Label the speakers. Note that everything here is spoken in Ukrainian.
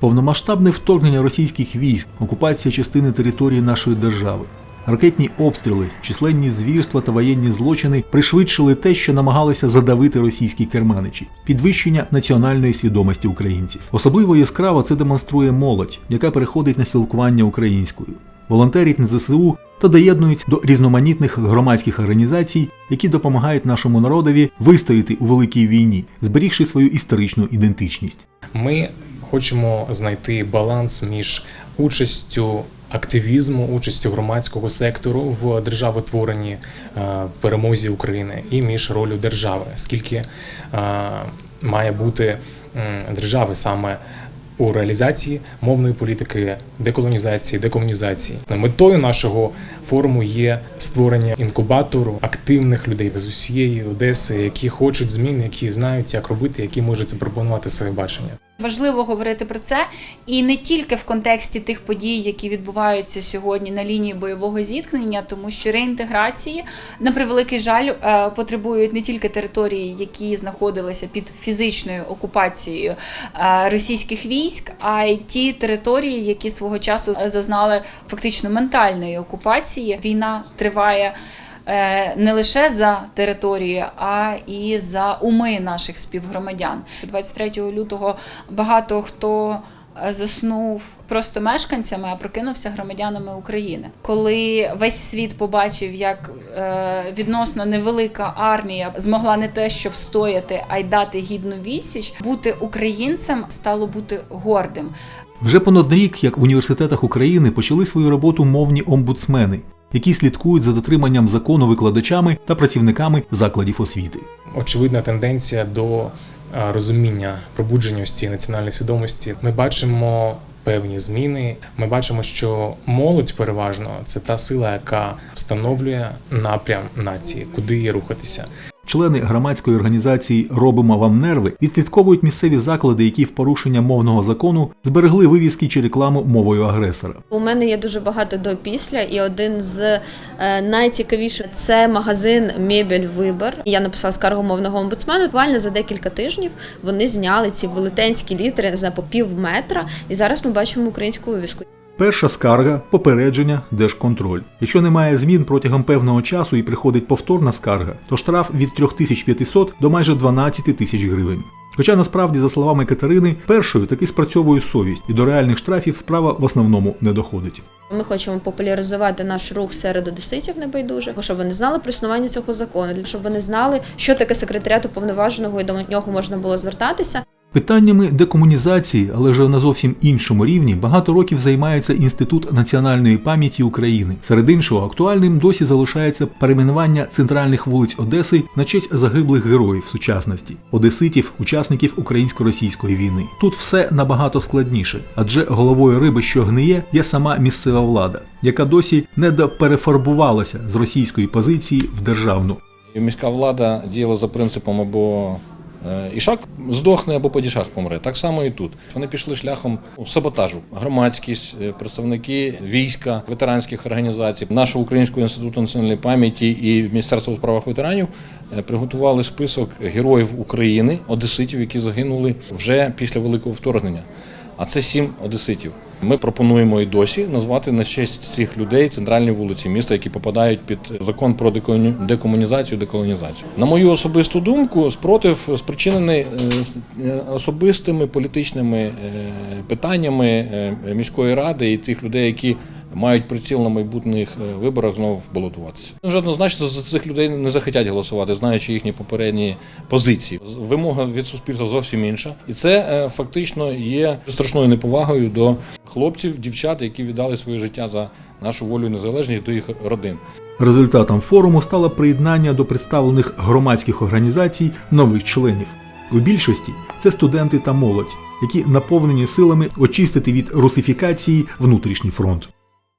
Speaker 1: Повномасштабне вторгнення російських військ, окупація частини території нашої держави. Ракетні обстріли, численні звірства та воєнні злочини пришвидшили те, що намагалися задавити російські керманичі, підвищення національної свідомості українців. Особливо яскраво це демонструє молодь, яка переходить на спілкування українською, волонтерить на ЗСУ та доєднують до різноманітних громадських організацій, які допомагають нашому народові вистояти у великій війні, зберігши свою історичну ідентичність.
Speaker 2: Ми хочемо знайти баланс між участю активізму, участю громадського сектору в державотворенні е, в перемозі України і між ролью держави, скільки е, має бути держави саме. У реалізації мовної політики, деколонізації, декомунізації метою нашого форуму є створення інкубатору активних людей з усієї Одеси, які хочуть змін, які знають, як робити, які можуть запропонувати своє бачення.
Speaker 3: Важливо говорити про це і не тільки в контексті тих подій, які відбуваються сьогодні на лінії бойового зіткнення, тому що реінтеграції, на превеликий жаль, е, потребують не тільки території, які знаходилися під фізичною окупацією е, російських військ, а й ті території, які свого часу зазнали фактично ментальної окупації. Війна триває. Е, Не лише за території, а і за уми наших співгромадян. 23 лютого багато хто е, заснув просто мешканцями, а прокинувся громадянами України. Коли весь світ побачив, як е, відносно невелика армія змогла не те, що встояти, а й дати гідну відсіч, бути українцем стало бути гордим.
Speaker 1: Вже понад рік, як в університетах України почали свою роботу мовні омбудсмени, які слідкують за дотриманням закону викладачами та працівниками закладів освіти.
Speaker 2: очевидна тенденція до е, розуміння пробудження ось цієї національної свідомості. Ми бачимо певні зміни. Ми бачимо, що молодь переважно це та сила, яка встановлює напрям нації, куди її рухатися.
Speaker 1: Члени громадської організації Робимо вам нерви відслідковують місцеві заклади, які в порушення мовного закону зберегли вивіски чи рекламу мовою агресора.
Speaker 4: У мене є дуже багато до після, і один з е, найцікавіших це магазин Мебель Вибор. Я написала скаргу мовного омбудсмену. Буквально за декілька тижнів вони зняли ці велетенські літери, знаю, по пів метра. І зараз ми бачимо українську вивіску.
Speaker 1: Перша скарга попередження, держконтроль. Якщо немає змін протягом певного часу і приходить повторна скарга, то штраф від 3500 до майже 12 тисяч гривень. Хоча насправді, за словами Катерини, першою таки спрацьовує совість, і до реальних штрафів справа в основному не доходить.
Speaker 4: Ми хочемо популяризувати наш рух серед одеситів небайдужих, щоб вони знали про існування цього закону, щоб вони знали, що таке секретаріат уповноваженого і до нього можна було звертатися.
Speaker 1: Питаннями декомунізації, але вже на зовсім іншому рівні, багато років займається Інститут національної пам'яті України. Серед іншого, актуальним досі залишається перейменування центральних вулиць Одеси на честь загиблих героїв сучасності, одеситів, учасників українсько-російської війни. Тут все набагато складніше, адже головою риби, що гниє, є сама місцева влада, яка досі не доперефарбувалася з російської позиції в державну.
Speaker 5: Міська влада діяла за принципом або ішак здохне, або падішах помре. Так само і тут. Вони пішли шляхом саботажу. Громадськість, е, представники війська, ветеранських організацій, нашого Українського інституту національної пам'яті і Міністерства у справах ветеранів е, приготували список героїв України, одеситів, які загинули вже після великого вторгнення. А це сім одеситів. Ми пропонуємо і досі назвати на честь цих людей центральні вулиці міста, які попадають під закон про декомунізацію, деколонізацію. На мою особисту думку, спротив спричинений е, е, особистими політичними е, питаннями міської ради і тих людей, які мають приціл на майбутніх е, виборах знову балотуватися. Вже однозначно за цих людей не захотять голосувати, знаючи їхні попередні позиції. Вимога від суспільства зовсім інша, і це е, фактично є страшною неповагою до хлопців, дівчат, які віддали своє життя за нашу волю незалежність до їх родин.
Speaker 1: Результатом форуму стало приєднання до представлених громадських організацій нових членів. У більшості це студенти та молодь, які наповнені силами очистити від русифікації внутрішній фронт.